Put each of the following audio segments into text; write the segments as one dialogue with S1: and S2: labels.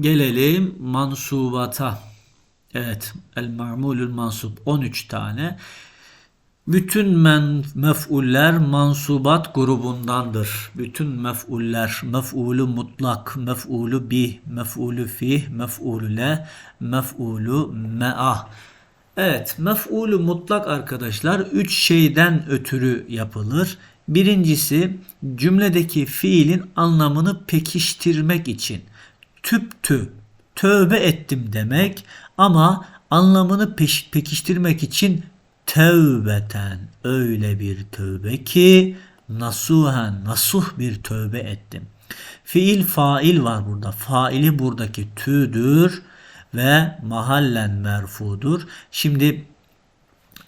S1: Gelelim mansubata. Evet, el ma'mulül mansub 13 tane. Bütün men, mef'uller mansubat grubundandır. Bütün mef'uller, mef'ulü mutlak, mef'ulü bih, mef'ulü fih, mef'ulü le, mef'ulü me'ah. Evet, mef'ulü mutlak arkadaşlar üç şeyden ötürü yapılır. Birincisi cümledeki fiilin anlamını pekiştirmek için. Tüptü, tövbe ettim demek ama anlamını peş- pekiştirmek için tevbeten öyle bir tövbe ki nasuhen nasuh bir tövbe ettim. Fiil fail var burada. Faili buradaki tüdür ve mahallen merfudur. Şimdi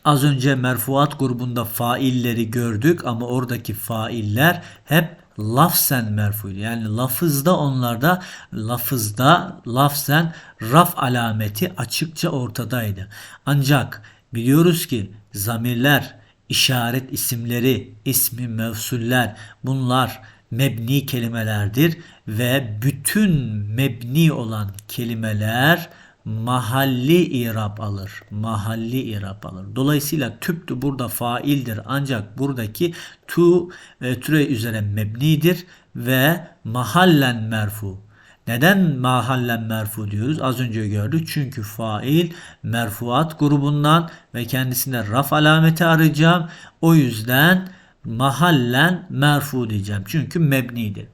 S1: Az önce merfuat grubunda failleri gördük ama oradaki failler hep lafzen merfuydu. Yani lafızda onlarda lafızda lafzen raf alameti açıkça ortadaydı. Ancak biliyoruz ki zamirler, işaret isimleri, ismi mevsuller bunlar mebni kelimelerdir ve bütün mebni olan kelimeler mahalli irab alır. Mahalli irab alır. Dolayısıyla tüptü burada faildir ancak buradaki tu e, türe üzere mebnidir ve mahallen merfu. Neden mahallen merfu diyoruz? Az önce gördük. Çünkü fail merfuat grubundan ve kendisine raf alameti arayacağım. O yüzden mahallen merfu diyeceğim. Çünkü mebnidir.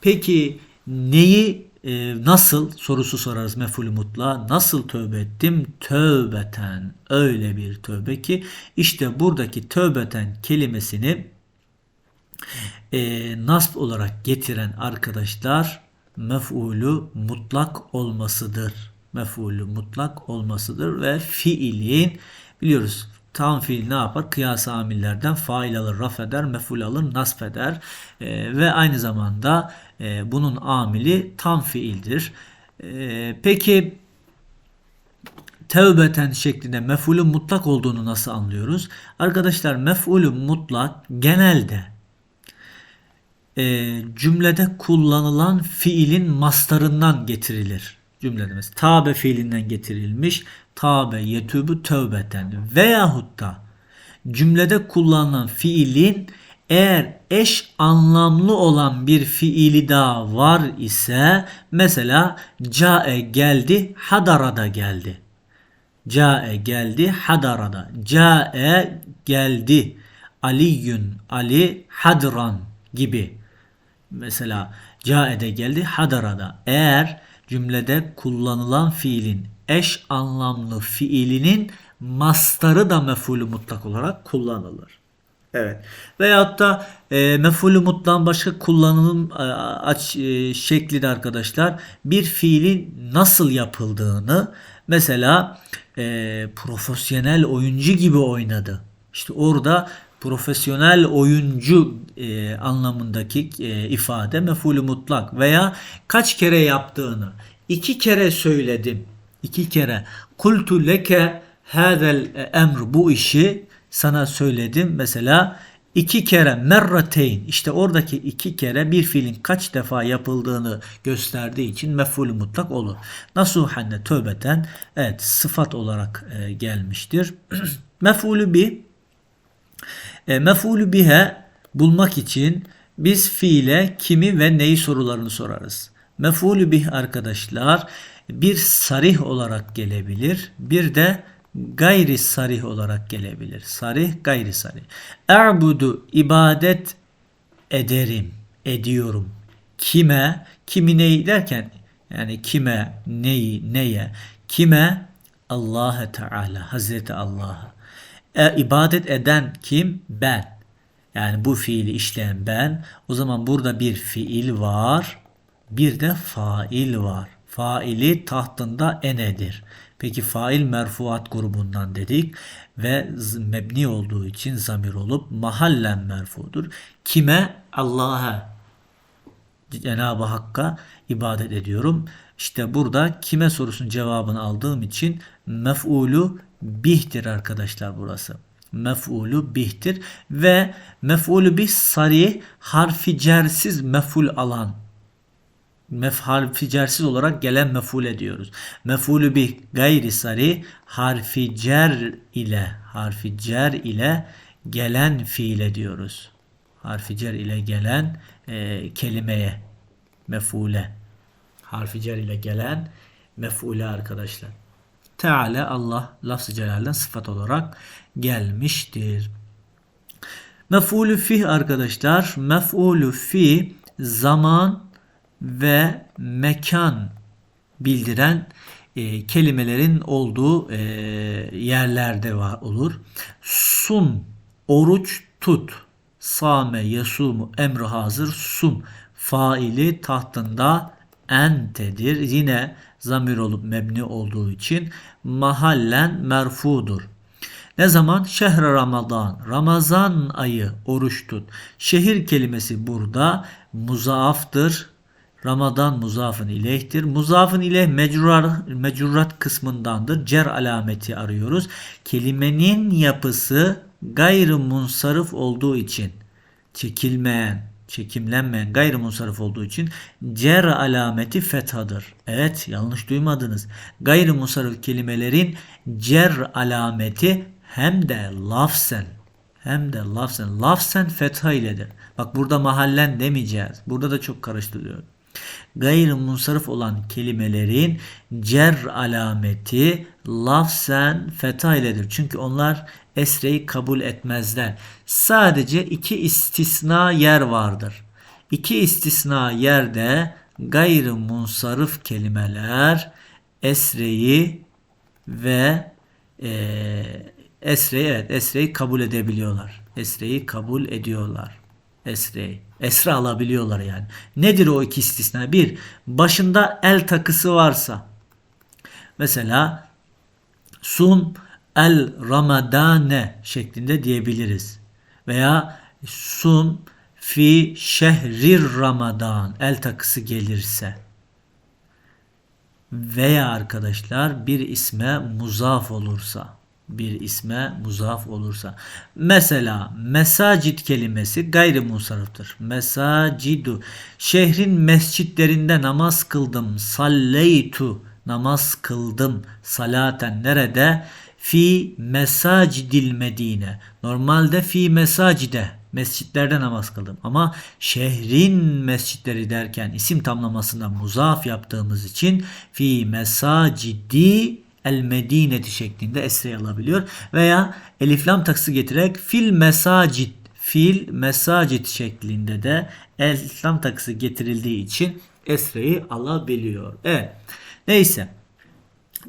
S1: Peki neyi e, nasıl sorusu sorarız mefulü mutla. Nasıl tövbe ettim? Tövbeten. Öyle bir tövbe ki işte buradaki tövbeten kelimesini e, nasb olarak getiren arkadaşlar mef'ulü mutlak olmasıdır. Mef'ulü mutlak olmasıdır ve fiilin biliyoruz tam fiil ne yapar? Kıyas amillerden fail alır, raf eder, mef'ul alır, nasb eder e, ve aynı zamanda e, bunun amili tam fiildir. E, peki tevbeten şeklinde mef'ulü mutlak olduğunu nasıl anlıyoruz? Arkadaşlar mef'ulü mutlak genelde e, cümlede kullanılan fiilin mastarından getirilir. Mesela tabe fiilinden getirilmiş tabe yetübü tövbeten veyahut da cümlede kullanılan fiilin eğer eş anlamlı olan bir fiili daha var ise mesela cae geldi hadarada geldi. Cae geldi hadarada. Cae geldi. Aliyün Ali hadran gibi. Mesela cae'de geldi hadarada. Eğer cümlede kullanılan fiilin eş anlamlı fiilinin mastarı da mefulü mutlak olarak kullanılır. Evet. Veyahut da e, mefulü mutlağın başka kullanım e, aç, e, şekli de arkadaşlar bir fiilin nasıl yapıldığını mesela e, profesyonel oyuncu gibi oynadı. İşte orada profesyonel oyuncu e, anlamındaki e, ifade mefulü mutlak veya kaç kere yaptığını iki kere söyledim iki kere kultu leke hadel emr bu işi sana söyledim mesela iki kere merrateyn işte oradaki iki kere bir fiilin kaç defa yapıldığını gösterdiği için mef'ul mutlak olur. Nasuhanne tövbeten evet sıfat olarak e, gelmiştir. mef'ulü bi e, mef'ulü bihe bulmak için biz fiile kimi ve neyi sorularını sorarız. Mef'ulü bih arkadaşlar bir sarih olarak gelebilir. Bir de gayri sarih olarak gelebilir. Sarih, gayri sarih. Erbudu ibadet ederim, ediyorum. Kime, kimi neyi derken yani kime, neyi, neye, kime Allah Teala, Hazreti Allah'a. E, ibadet eden kim? Ben. Yani bu fiili işleyen ben. O zaman burada bir fiil var. Bir de fail var. Faili tahtında enedir. Peki fail merfuat grubundan dedik ve mebni olduğu için zamir olup mahallen merfudur. Kime? Allah'a. Cenab-ı Hakk'a ibadet ediyorum. İşte burada kime sorusunun cevabını aldığım için mef'ulu bihtir arkadaşlar burası. Mef'ulu bihtir ve mef'ulu bih sarih harfi cersiz mef'ul alan harfi cersiz olarak gelen mef'ul ediyoruz. Mef'ulü bih gayri sari harfi cer ile harfi cer ile gelen fiile diyoruz. Harfi cer ile gelen e, kelimeye mef'ule harfi cer ile gelen mef'ule arkadaşlar. Teala Allah lafz-ı celalden sıfat olarak gelmiştir. Mef'ulü fih arkadaşlar. Mef'ulü fi zaman ve mekan bildiren e, kelimelerin olduğu e, yerlerde var olur. Sun, oruç tut. Same, yasumu, emri hazır, sum. Faili tahtında entedir. Yine zamir olup mebni olduğu için mahallen merfudur. Ne zaman? Şehre Ramazan. Ramazan ayı oruç tut. Şehir kelimesi burada muzaaftır. Ramazan muzafın ileyhtir. Muzafın ileyh mecrurat, mecrurat kısmındandır. Cer alameti arıyoruz. Kelimenin yapısı gayrı munsarif olduğu için çekilmeyen, çekimlenmeyen gayrı munsarif olduğu için cer alameti fethadır. Evet yanlış duymadınız. Gayrı munsarif kelimelerin cer alameti hem de lafzen hem de lafzen. Lafzen fetha iledir. Bak burada mahallen demeyeceğiz. Burada da çok karıştırılıyor. Gayrı munsarif olan kelimelerin cer alameti lafzen fetha iledir. Çünkü onlar esreyi kabul etmezler. Sadece iki istisna yer vardır. İki istisna yerde gayrı munsarif kelimeler esreyi ve e, esreyi evet esreyi kabul edebiliyorlar. Esreyi kabul ediyorlar. Esreyi. Esre alabiliyorlar yani. Nedir o iki istisna? Bir, başında el takısı varsa mesela sun el ramadane şeklinde diyebiliriz. Veya sun fi şehrir ramadan el takısı gelirse veya arkadaşlar bir isme muzaf olursa bir isme muzaf olursa. Mesela mesacit kelimesi gayrimusarıftır. Mesacidu. Şehrin mescitlerinde namaz kıldım. Salleytu. Namaz kıldım. Salaten nerede? Fi mesacidil medine. Normalde fi mesacide mescitlerde namaz kıldım. Ama şehrin mescitleri derken isim tamlamasında muzaf yaptığımız için fi mesacidi el medineti şeklinde esre alabiliyor. Veya eliflam taksı getirerek fil mesacit fil mesacit şeklinde de eliflam taksı getirildiği için esreyi alabiliyor. Evet. Neyse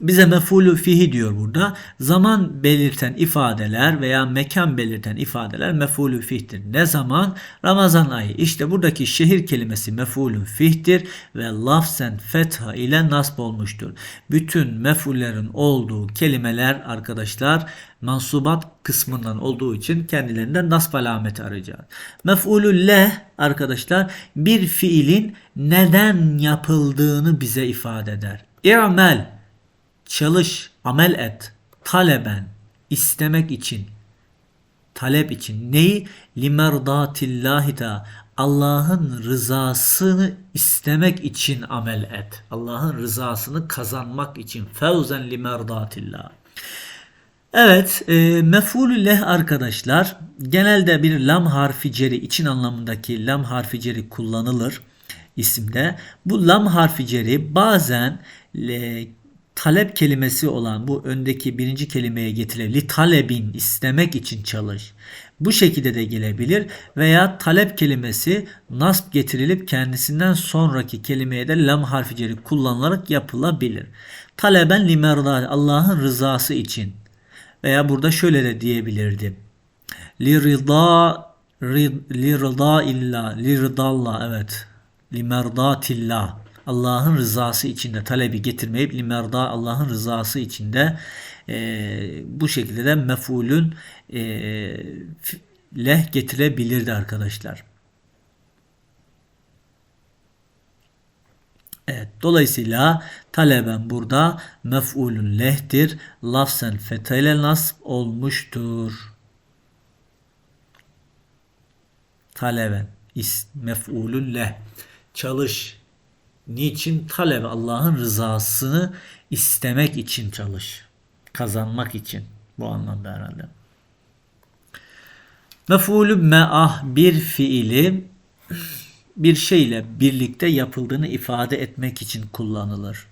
S1: bize mefulü fihi diyor burada. Zaman belirten ifadeler veya mekan belirten ifadeler mefulü fihtir. Ne zaman? Ramazan ayı. İşte buradaki şehir kelimesi mefulü fihtir ve lafzen fetha ile nasb olmuştur. Bütün mefullerin olduğu kelimeler arkadaşlar mansubat kısmından olduğu için kendilerinden nasb alameti arayacağız. Mef'ulü leh arkadaşlar bir fiilin neden yapıldığını bize ifade eder. İ'mel çalış, amel et, taleben, istemek için, talep için. Neyi? Limerdatillahi da Allah'ın rızasını istemek için amel et. Allah'ın rızasını kazanmak için. Fevzen limerdatillah. Evet, e, mef'ulü leh arkadaşlar genelde bir lam harfi ceri için anlamındaki lam harfi ceri kullanılır isimde. Bu lam harfi ceri bazen e, talep kelimesi olan bu öndeki birinci kelimeye getirilen li talebin istemek için çalış. Bu şekilde de gelebilir veya talep kelimesi nasb getirilip kendisinden sonraki kelimeye de lam harfi ceri kullanılarak yapılabilir. Taleben limerda Allah'ın rızası için veya burada şöyle de diyebilirdim. Li rida li rida illa li ridallah evet li merdatillah Allah'ın rızası içinde talebi getirmeyip limerda Allah'ın rızası içinde e, bu şekilde de mefulün e, leh getirebilirdi arkadaşlar. Evet, dolayısıyla taleben burada mef'ulün lehtir. Lafzen feteyle nasb olmuştur. Taleben is mef'ulün leh. Çalış, Niçin? Talep Allah'ın rızasını istemek için çalış. Kazanmak için. Bu anlamda herhalde. Mef'ulü me'ah bir fiili bir şeyle birlikte yapıldığını ifade etmek için kullanılır.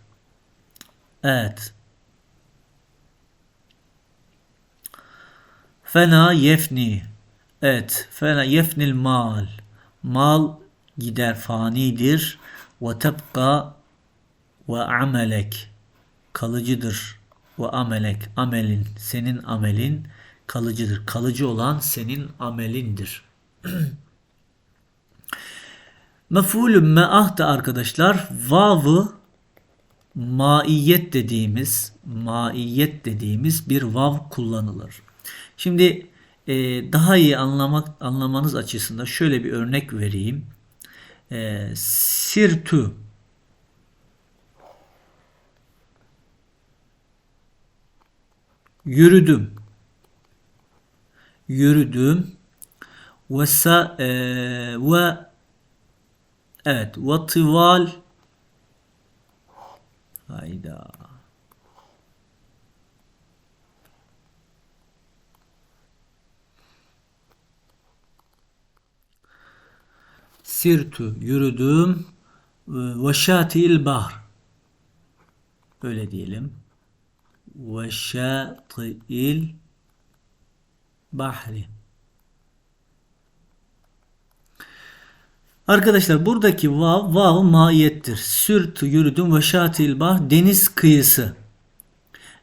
S1: Evet. Fena yefni. Evet. Fena yefnil mal. Mal gider fanidir. Ve tebka ve amelek. Kalıcıdır. Ve amelek. Amelin. Senin amelin kalıcıdır. Kalıcı olan senin amelindir. Mef'ulü me'ah da arkadaşlar vavı maiyet dediğimiz maiyet dediğimiz bir vav kullanılır. Şimdi e, daha iyi anlamak anlamanız açısından şöyle bir örnek vereyim. E, sirtu. Yürüdüm. Yürüdüm. Ve sa, e, ve evet ve tıval. Hayda sirtu yürüdüm ve şatil bahr böyle diyelim ve şatil bahri Arkadaşlar buradaki vav vav maiyettir. Sürt yürüdüm ve şatil bah deniz kıyısı.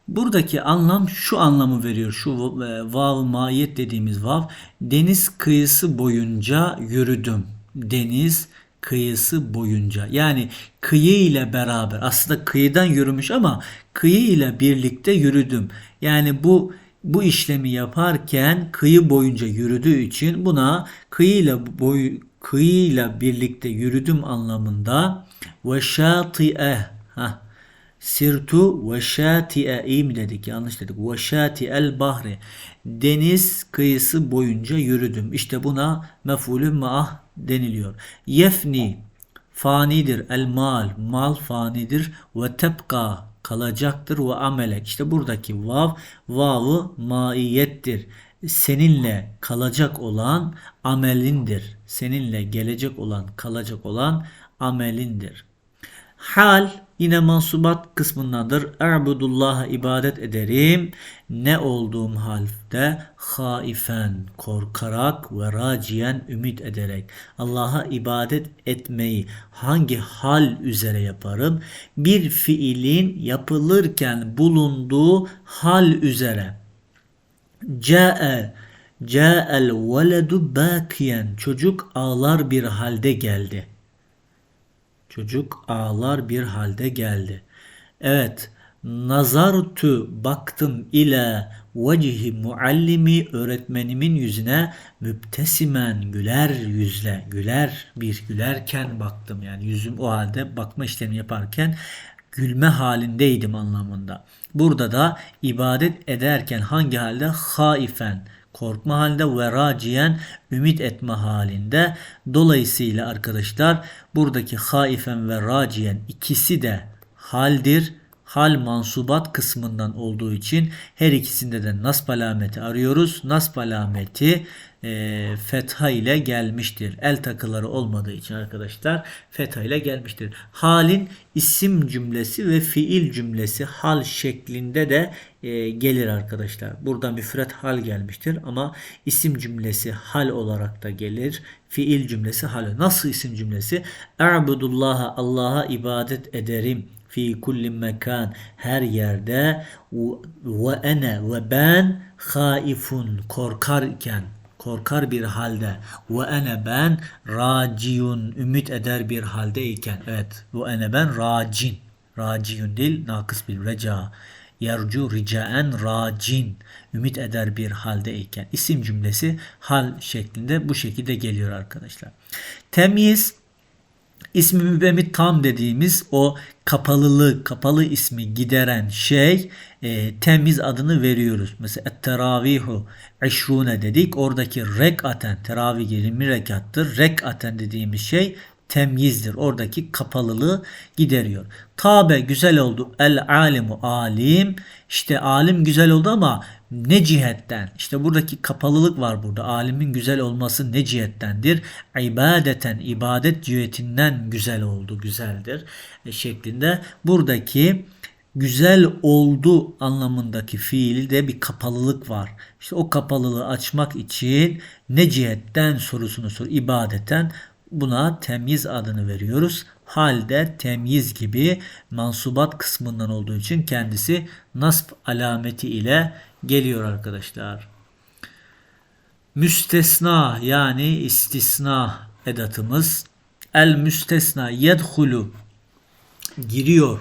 S1: Buradaki anlam şu anlamı veriyor. Şu e, vav maiyet dediğimiz vav deniz kıyısı boyunca yürüdüm. Deniz kıyısı boyunca. Yani kıyı ile beraber aslında kıyıdan yürümüş ama kıyı ile birlikte yürüdüm. Yani bu bu işlemi yaparken kıyı boyunca yürüdüğü için buna kıyıyla boy kıyıyla birlikte yürüdüm anlamında ve şati'e sirtu ve şati'e mi dedik yanlış dedik ve şati'el bahri deniz kıyısı boyunca yürüdüm işte buna mef'ulün ma'ah deniliyor yefni fanidir el mal mal fanidir ve tebka kalacaktır ve amelek. İşte buradaki vav vavı maiyettir. Seninle kalacak olan amelindir. Seninle gelecek olan kalacak olan amelindir. Hal yine mansubat kısmındadır. Erbudullah'a ibadet ederim. Ne olduğum halde haifen, korkarak ve raciyen ümit ederek. Allah'a ibadet etmeyi hangi hal üzere yaparım? Bir fiilin yapılırken bulunduğu hal üzere. Ca'e Ca'el veledu bakiyen. Çocuk ağlar bir halde geldi. Çocuk ağlar bir halde geldi. Evet. Nazartu baktım ile vecihi muallimi öğretmenimin yüzüne müptesimen güler yüzle güler bir gülerken baktım yani yüzüm o halde bakma işlemi yaparken gülme halindeydim anlamında. Burada da ibadet ederken hangi halde haifen korkma halinde ve raciyen ümit etme halinde. Dolayısıyla arkadaşlar buradaki haifen ve raciyen ikisi de haldir. Hal mansubat kısmından olduğu için her ikisinde de nasb alameti arıyoruz. Nasb alameti e, fetha ile gelmiştir. El takıları olmadığı için arkadaşlar fetha ile gelmiştir. Halin isim cümlesi ve fiil cümlesi hal şeklinde de e, gelir arkadaşlar. Burada müfret hal gelmiştir ama isim cümlesi hal olarak da gelir. Fiil cümlesi hal. Nasıl isim cümlesi? E'budullaha Allah'a ibadet ederim fi kulli mekan her yerde. Ve ene ve ben haifun korkarken korkar bir halde. Ve ene ben raciyun ümit eder bir haldeyken evet ve ene ben racin. Raciyun değil nakıs bir reca. Yercu ricaen racin ümit eder bir haldeyken isim cümlesi hal şeklinde bu şekilde geliyor arkadaşlar. Temyiz İsmi mübemit tam dediğimiz o kapalılığı, kapalı ismi gideren şey e, temiz adını veriyoruz. Mesela teravihu eşrune dedik. Oradaki rekaten, teravih 20 rekattır. Rekaten dediğimiz şey temyizdir. Oradaki kapalılığı gideriyor. Tabe güzel oldu. El alimu alim. İşte alim güzel oldu ama ne cihetten? İşte buradaki kapalılık var burada. Alimin güzel olması ne cihettendir? İbadeten, ibadet cihetinden güzel oldu, güzeldir e, şeklinde. Buradaki güzel oldu anlamındaki fiili de bir kapalılık var. İşte o kapalılığı açmak için ne cihetten sorusunu sor. ibadeten buna temyiz adını veriyoruz. Halde temyiz gibi mansubat kısmından olduğu için kendisi nasb alameti ile geliyor arkadaşlar. Müstesna yani istisna edatımız el müstesna yedhulu giriyor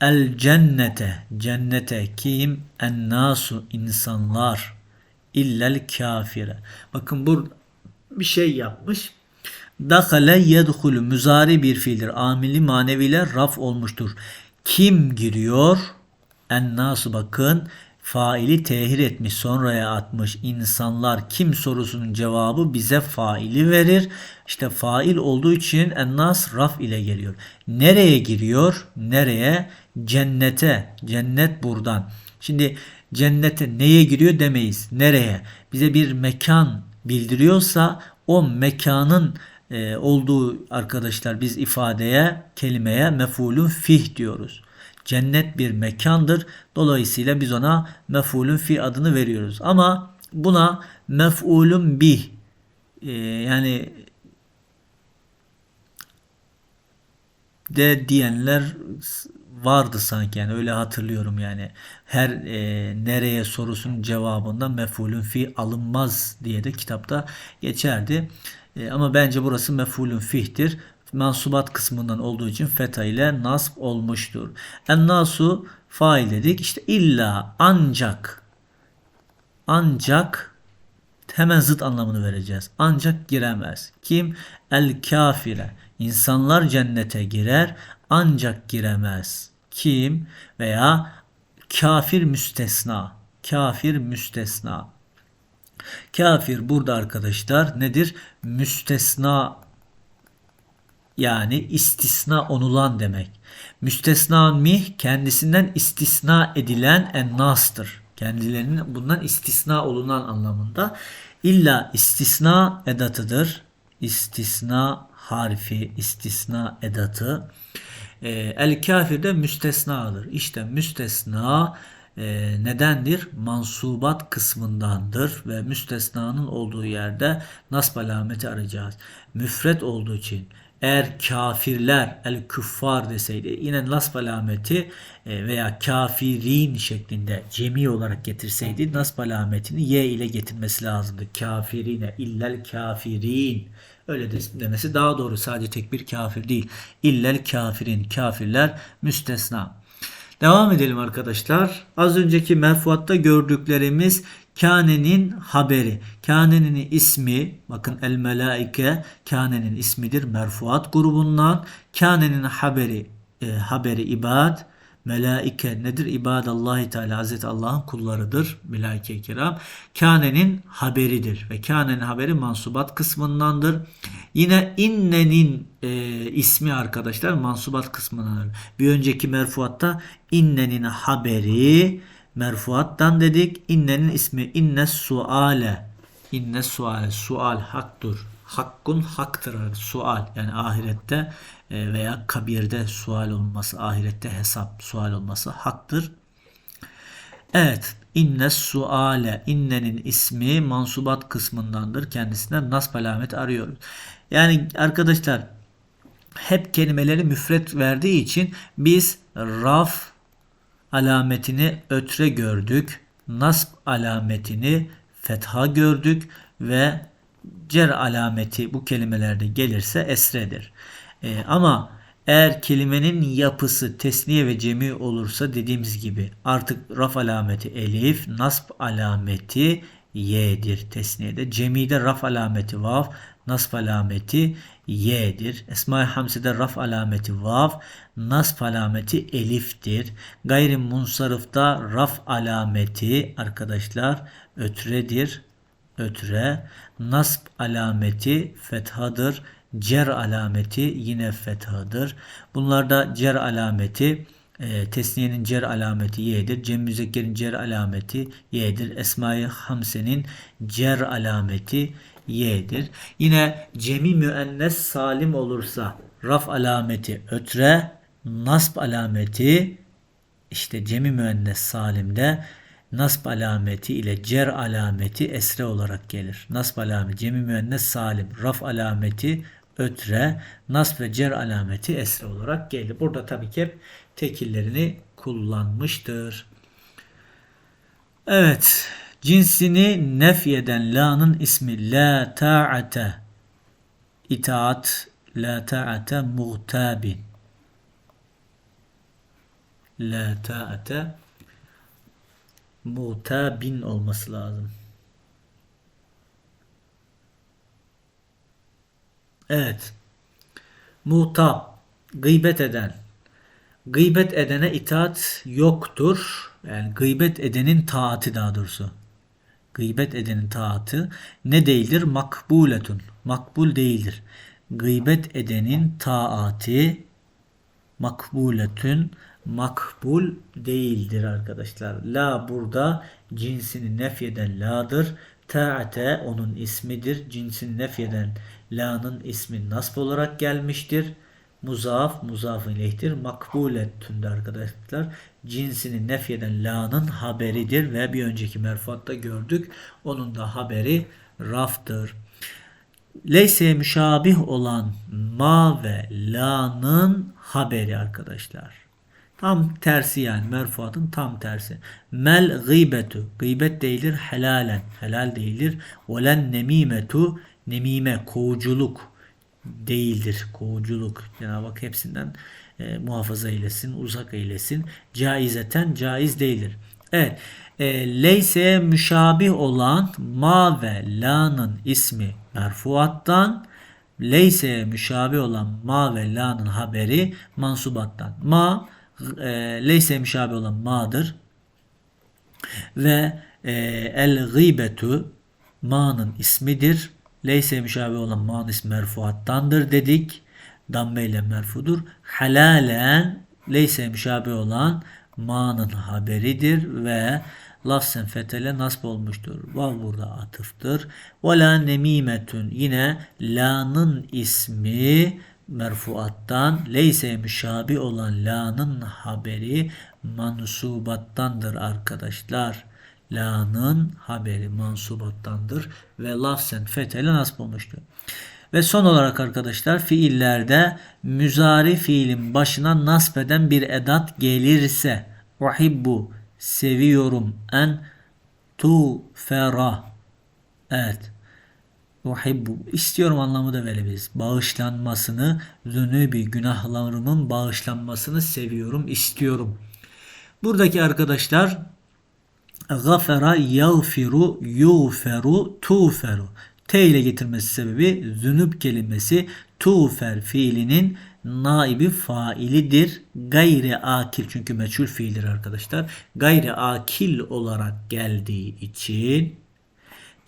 S1: El cennete cennete kim en nasu insanlar illel kafire. Bakın bu bir şey yapmış. Dakale yedhulu müzari bir fiildir. Amili maneviyle raf olmuştur. Kim giriyor? En nasu bakın faili tehir etmiş sonraya atmış insanlar kim sorusunun cevabı bize faili verir. İşte fail olduğu için ennas raf ile geliyor. Nereye giriyor? Nereye? Cennete. Cennet buradan. Şimdi cennete neye giriyor demeyiz. Nereye? Bize bir mekan bildiriyorsa o mekanın e, olduğu arkadaşlar biz ifadeye, kelimeye mefulun fih diyoruz. Cennet bir mekandır. Dolayısıyla biz ona mef'ulün fi adını veriyoruz. Ama buna mef'ulün bih e, yani de diyenler vardı sanki yani öyle hatırlıyorum yani her e, nereye sorusunun cevabında mef'ulün fi alınmaz diye de kitapta geçerdi. E, ama bence burası mef'ulün fihtir mansubat kısmından olduğu için feta ile nasb olmuştur. En nasu fail dedik. İşte illa ancak ancak hemen zıt anlamını vereceğiz. Ancak giremez. Kim? El kafire. İnsanlar cennete girer ancak giremez. Kim? Veya kafir müstesna. Kafir müstesna. Kafir burada arkadaşlar nedir? Müstesna yani istisna onulan demek. Müstesna mih kendisinden istisna edilen ennastır. Kendilerinin bundan istisna olunan anlamında. İlla istisna edatıdır. İstisna harfi, istisna edatı. Ee, el kafir de müstesnadır. İşte müstesna e, nedendir? Mansubat kısmındandır ve müstesnanın olduğu yerde nasb alameti arayacağız. Müfret olduğu için eğer kafirler el küffar deseydi yine nasb alameti e, veya kafirin şeklinde cemi olarak getirseydi nasb alametini y ile getirmesi lazımdı. Kafirine illel kafirin öyle demesi daha doğru sadece tek bir kafir değil. İllel kafirin kafirler müstesna. Devam edelim arkadaşlar. Az önceki merfuatta gördüklerimiz Kâne'nin haberi. Kâne'nin ismi bakın el melaike Kâne'nin ismidir merfuat grubundan. Kâne'nin haberi e, haberi ibad. Melaike nedir? İbadallahi Teala Hazreti Allah'ın kullarıdır. Melaike-i kiram. Kâne'nin haberidir. Ve kâne'nin haberi mansubat kısmındandır. Yine innenin e, ismi arkadaşlar mansubat kısmındandır. Bir önceki merfuatta innenin haberi merfuattan dedik. İnnenin ismi inne suale. İnne suale. Sual haktır. Hakkun haktır. Sual yani ahirette e, veya kabirde sual olması, ahirette hesap sual olması haktır. Evet. İnne suale. İnnenin ismi mansubat kısmındandır. Kendisinden nasb alamet arıyoruz. Yani arkadaşlar hep kelimeleri müfret verdiği için biz raf alametini ötre gördük. Nasb alametini fetha gördük ve cer alameti bu kelimelerde gelirse esredir. E, ama eğer kelimenin yapısı tesniye ve cemi olursa dediğimiz gibi artık raf alameti elif, nasb alameti y'dir tesniyede. Cemide raf alameti vav, nasb alameti y'dir. Esma-i Hamse'de raf alameti vav, nasb alameti eliftir. Gayri munsarıfta raf alameti arkadaşlar ötredir. Ötre. Nasb alameti fethadır. cer alameti yine fethadır. Bunlarda cer alameti e, tesniyenin cer alameti y'dir. Cem müzekkerin cer alameti y'dir. Esma-i Hamse'nin cer alameti y'dir. Yine cemi müennes salim olursa raf alameti ötre, nasb alameti işte cemi müennes salimde nasb alameti ile cer alameti esre olarak gelir. Nasb alameti cemi müennes salim, raf alameti ötre, nasb ve cer alameti esre olarak gelir. Burada tabii ki hep tekillerini kullanmıştır. Evet. Cinsini nefyeden la'nın ismi la ta'ate itaat la ta'ate muhtabin la ta'ate muhtabin olması lazım. Evet. Muhtab gıybet eden gıybet edene itaat yoktur. Yani gıybet edenin taati daha doğrusu. Gıybet edenin taati ne değildir? Makbuletun. Makbul değildir. Gıybet edenin taati makbuletün makbul değildir arkadaşlar. La burada cinsini nefyeden la'dır. Ta'ate onun ismidir. Cinsini nefyeden la'nın ismi nasb olarak gelmiştir. Muzaf, muzaf ileyhtir. Makbulettünde arkadaşlar. Cinsini nefyeden la'nın haberidir ve bir önceki merfuatta gördük. Onun da haberi raftır. Leyse müşabih olan ma ve la'nın haberi arkadaşlar. Tam tersi yani merfuatın tam tersi. Mel gıybetu. Gıybet değildir helalen. Helal değildir. Velen nemimetu. Nemime kovuculuk değildir. Kovuculuk. Cenab-ı Hak hepsinden e, muhafaza eylesin, uzak eylesin. Caizeten caiz değildir. Evet. E, leyse müşabih olan ma ve la'nın ismi merfuattan leyse müşabih olan ma ve la'nın haberi mansubattan. Ma e, leyse müşabih olan ma'dır. Ve e, el gıybetu ma'nın ismidir. Leyse müşabih olan ma'nın ismi merfuattandır dedik. Damme ile merfudur. Halalen leyse müşabih olan ma'nın haberidir ve lafzen fetele nasb olmuştur. Vav burada atıftır. Ve la nemimetün yine la'nın ismi merfuattan leyse müşabi olan la'nın haberi mansubattandır arkadaşlar. La'nın haberi mansubattandır ve lafzen fetele nasb olmuştur. Ve son olarak arkadaşlar fiillerde müzari fiilin başına nasbeden bir edat gelirse uhibbu seviyorum en tu fera evet uhibbu istiyorum anlamı da verebiliriz. Bağışlanmasını, zünübi günahlarımın bağışlanmasını seviyorum, istiyorum. Buradaki arkadaşlar gafera yağfiru yuğferu tuğferu T ile getirmesi sebebi zünüp kelimesi tuğfer fiilinin naibi failidir. Gayri akil çünkü meçhul fiildir arkadaşlar. Gayri akil olarak geldiği için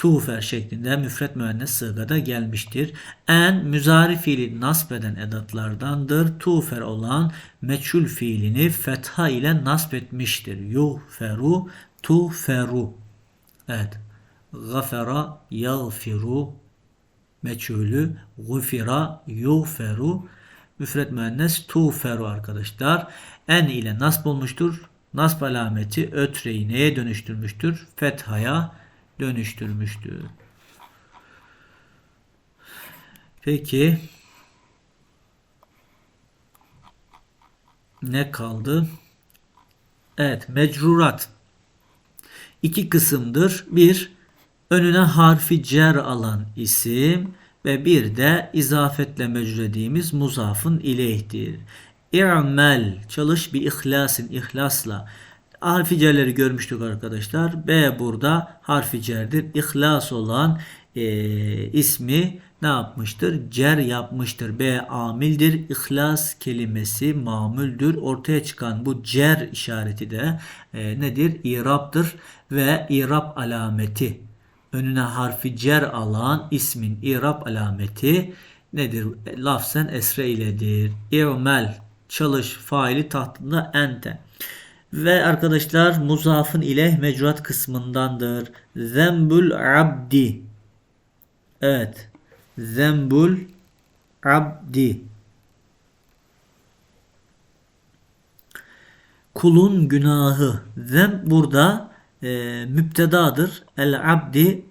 S1: tuğfer şeklinde müfret müennes sığgada gelmiştir. En müzari fiili nasb eden edatlardandır. Tuğfer olan meçhul fiilini fetha ile nasb etmiştir. Yuhferu, tuğferu. Evet. Gafera, yağfiru, meçhulü, gufira, yuğferu, müfret müennes tuğferu arkadaşlar. En ile nasb olmuştur. Nasb alameti ötreyi neye dönüştürmüştür? Fethaya dönüştürmüştür. Peki ne kaldı? Evet, mecrurat iki kısımdır. Bir, önüne harfi cer alan isim ve bir de izafetle mecrediğimiz muzafın ileyhtir. İ'mel, çalış bir ihlasın, ihlasla. Harfi cerleri görmüştük arkadaşlar. B burada harfi cerdir. İhlas olan e, ismi ne yapmıştır? Cer yapmıştır. B amildir. İhlas kelimesi mamüldür. Ortaya çıkan bu cer işareti de e, nedir? İraptır ve irap alameti önüne harfi cer alan ismin irap alameti nedir? Lafzen esre iledir. İ'mel çalış faili tahtında ente. Ve arkadaşlar muzafın ile mecruat kısmındandır. Zembul abdi. Evet. Zembul abdi. Kulun günahı. Zem burada e, müptedadır. El abdi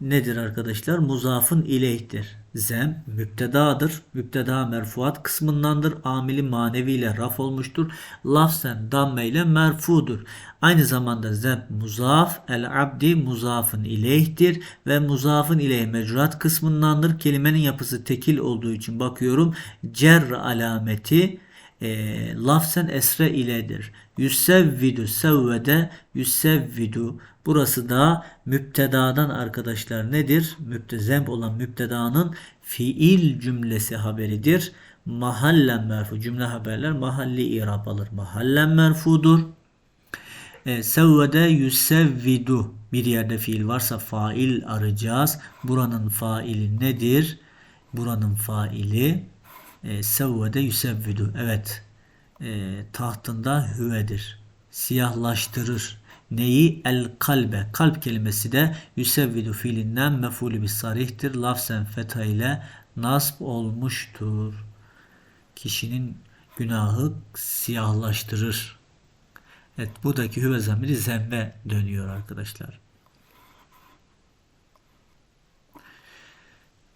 S1: nedir arkadaşlar? Muzafın ileyhtir. Zem müptedadır. Müpteda merfuat kısmındandır. Amili manevi ile raf olmuştur. Lafzen damme ile merfudur. Aynı zamanda zem muzaf, el abdi muzafın ileyhtir ve muzafın ileyh mecruat kısmındandır. Kelimenin yapısı tekil olduğu için bakıyorum. Cer alameti e, lafzen esre iledir. Yüssevvidu sevvede yüssevvidu. Burası da müptedadan arkadaşlar nedir? Müptezem olan müptedanın fiil cümlesi haberidir. Mahallen merfu. Cümle haberler mahalli irab alır. Mahallen merfudur. E, sevvede yüsevvidu. Bir yerde fiil varsa fail arayacağız. Buranın faili nedir? Buranın faili e, sevvede yüsevvidu. Evet. E, tahtında hüvedir. Siyahlaştırır. Neyi? El kalbe. Kalp kelimesi de yüsevvidu fiilinden mefulü bir sarihtir. Lafzen fetha ile nasb olmuştur. Kişinin günahı siyahlaştırır. Evet buradaki hüve zamiri zemme dönüyor arkadaşlar.